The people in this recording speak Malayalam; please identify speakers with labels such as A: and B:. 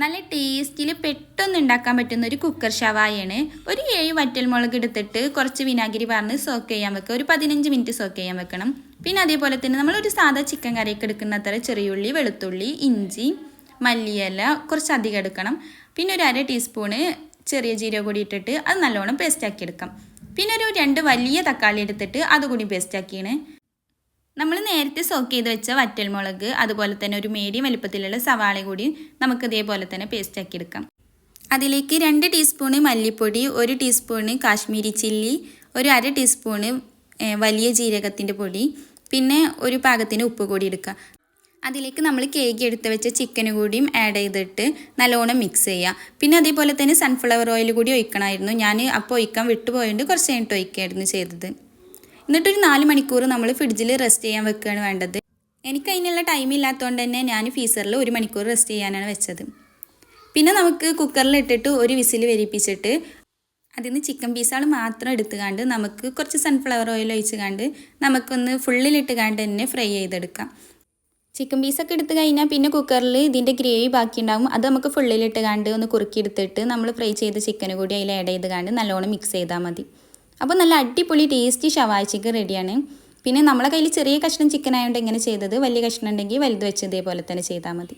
A: നല്ല ടേസ്റ്റിൽ പെട്ടെന്ന് ഉണ്ടാക്കാൻ പറ്റുന്ന ഒരു കുക്കർ ഷവായാണ് ഒരു ഏഴ് വറ്റൽമുളക് എടുത്തിട്ട് കുറച്ച് വിനാഗിരി പറഞ്ഞ് സോക്ക് ചെയ്യാൻ വെക്കുക ഒരു പതിനഞ്ച് മിനിറ്റ് സോക്ക് ചെയ്യാൻ വെക്കണം. പിന്നെ അതേപോലെ തന്നെ നമ്മൾ ഒരു സാധാ ചിക്കൻ കറിയൊക്കെ എടുക്കുന്ന അത്ര ചെറിയുള്ളി വെളുത്തുള്ളി ഇഞ്ചി മല്ലിയില കുറച്ച് അധികം എടുക്കണം. പിന്നെ ഒരു അര ടീസ്പൂണ് ചെറിയ ജീരക കൂടി ഇട്ടിട്ട് അത് നല്ലോണം പേസ്റ്റാക്കി എടുക്കാം. പിന്നെ ഒരു രണ്ട് വലിയ തക്കാളി എടുത്തിട്ട് അതുകൂടി പേസ്റ്റാക്കിയാണ് നമ്മൾ നേരത്തെ സോക്ക് ചെയ്ത് വെച്ച വറ്റൽമുളക് അതുപോലെ തന്നെ ഒരു മീഡിയം വലുപ്പത്തിലുള്ള സവാള കൂടി നമുക്ക് ഇതേപോലെ തന്നെ പേസ്റ്റ് ആക്കി എടുക്കാം. അതിലേക്ക് രണ്ട് ടീസ്പൂണ് മല്ലിപ്പൊടി ഒരു ടീസ്പൂണ് കാശ്മീരി ചില്ലി ഒരു അര ടീസ്പൂണ് വലിയ ജീരകത്തിന്റെ പൊടി പിന്നെ ഒരു പാകത്തിന് ഉപ്പ് കൂടി എടുക്കുക അതിലേക്ക് നമ്മൾ കേക്ക് എടുത്ത് വെച്ച ചിക്കന് കൂടിയും ആഡ് ചെയ്തിട്ട് നല്ലോണം മിക്സ് ചെയ്യുക പിന്നെ അതേപോലെ തന്നെ സൺഫ്ലവർ ഓയിൽ കൂടി ഒഴിക്കണമായിരുന്നു. ഞാൻ അപ്പോൾ ഒഴിക്കാൻ വിട്ടുപോയതുകൊണ്ട് കുറച്ച് കഴിഞ്ഞിട്ട് ഒഴിക്കുകയായിരുന്നു ചെയ്തത്. എന്നിട്ടൊരു നാല് മണിക്കൂർ നമ്മൾ ഫ്രിഡ്ജിൽ റെസ്റ്റ് ചെയ്യാൻ വെക്കുകയാണ് വേണ്ടത്. എനിക്ക് അതിനുള്ള ടൈം ഇല്ലാത്തതുകൊണ്ട് തന്നെ ഞാൻ ഫീസറിൽ ഒരു മണിക്കൂർ റെസ്റ്റ് ചെയ്യാനാണ് വെച്ചത്. പിന്നെ നമുക്ക് കുക്കറിൽ ഇട്ടിട്ട് ഒരു വിസിൽ വരിപ്പിച്ചിട്ട് അതിൽ നിന്ന് ചിക്കൻ പീസുകൾ മാത്രം എടുത്തുകാണ്ട് നമുക്ക് കുറച്ച് സൺഫ്ലവർ ഓയിൽ ഒഴിച്ച് കാണ്ട് നമുക്കൊന്ന് ഫുള്ളിലിട്ട് കാണ്ട് തന്നെ ഫ്രൈ ചെയ്തെടുക്കാം. ചിക്കൻ പീസൊക്കെ എടുത്തു കഴിഞ്ഞാൽ പിന്നെ കുക്കറിൽ ഇതിന്റെ ഗ്രേവി ബാക്കി ഉണ്ടാകും അത് നമുക്ക് ഫുള്ളിലിട്ട് കാണ്ട് ഒന്ന് കുറുക്കിയെടുത്തിട്ട് നമ്മൾ ഫ്രൈ ചെയ്ത ചിക്കൻ കൂടി അതിൽ ആഡ് ചെയ്ത് കാണ്ട് നല്ലോണം മിക്സ് ചെയ്താൽ മതി. അപ്പോൾ നല്ല അടിപൊളി ടേസ്റ്റി ഷവായ റെഡിയാണ് പിന്നെ നമ്മളെ കയ്യിൽ ചെറിയ കഷ്ണം ചിക്കൻ ആയതുകൊണ്ട് എങ്ങനെ ചെയ്തത്? വലിയ കഷ്ണം ഉണ്ടെങ്കിൽ വലുത് വെച്ച് ഇതേപോലെ തന്നെ ചെയ്താൽ മതി.